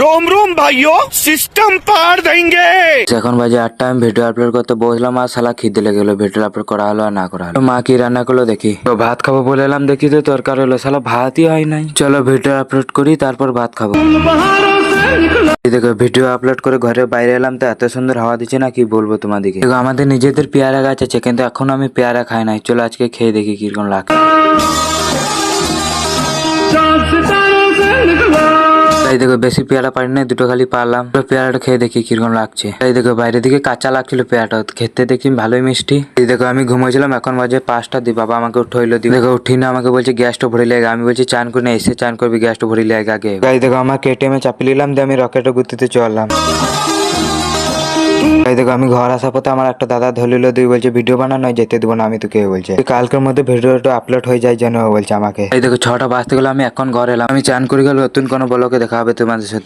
Rome রোম ভাইও system পার দেঙ্গে এখন বাজে আটটা আমি ভিডিও আপলোড করতে বসলাম আর শালা খিদে লেগে গেলো ভিডিও আপলোড করা হলো আর না করা হলো। মা কি রান্না করল দেখি? তো ভাত খাব বলে এলাম দেখি তো তরকার হলো শালা ভাতই হয় নাই। চলো ভিডিও আপলোড করি তারপর ভাত খাব। দেখো ভিডিও আপলোড করে ঘরে বাইরে এলাম তো এত সুন্দর হাওয়া দিচ্ছে না কি বলব তোমাদেরকে? দেখো আমাদের নিজেদের পেয়ারা গাছ আছে কিন্তু এখন আমি পেয়ারা খাই নাই। চলো আজকে খেয়ে দেখি কীরকম লাগে তাই দেখো বেশি পেয়ারা পারি না দুটো খালি পারলাম। পেয়ারাটা খেয়ে দেখি কীরকম লাগছে। তাই দেখো বাইরে দিকে কাঁচা লাগছিল পেয়ারাটা, খেতে দেখি ভালোই মিষ্টি। এই দেখো আমি ঘুমাইছিলাম, এখন বাজে পাঁচটা, দি বাবা আমাকে উঠাইলো, দি দেখো উঠি না, আমাকে বলছে গ্যাসটা ভরে লাগে আমি বলছি চান করে এসে চান করবি, গ্যাসটা ভরে লাগে আগে। তাই দেখো আমার কেটিএমে চাপিয়ে নিলাম, দিয়ে আমি রকেটে গুতিতে চললাম। এই দেখো, আমি ঘর আসার পথে আমার একটা দাদা ধরিল তুই বলছে, ভিডিও বানানো যেতে দেবো না। আমি তোকে বলছে। কালকের মধ্যে ভিডিওটা আপলোড হয়ে যায় যেন বলছে আমাকে। এই দেখো, ছটা বাজতে গেলো, আমি এখন ঘর এলাম। আমি চান করে গেল, নতুন কোনো বলকে দেখা হবে তোমাদের সাথে।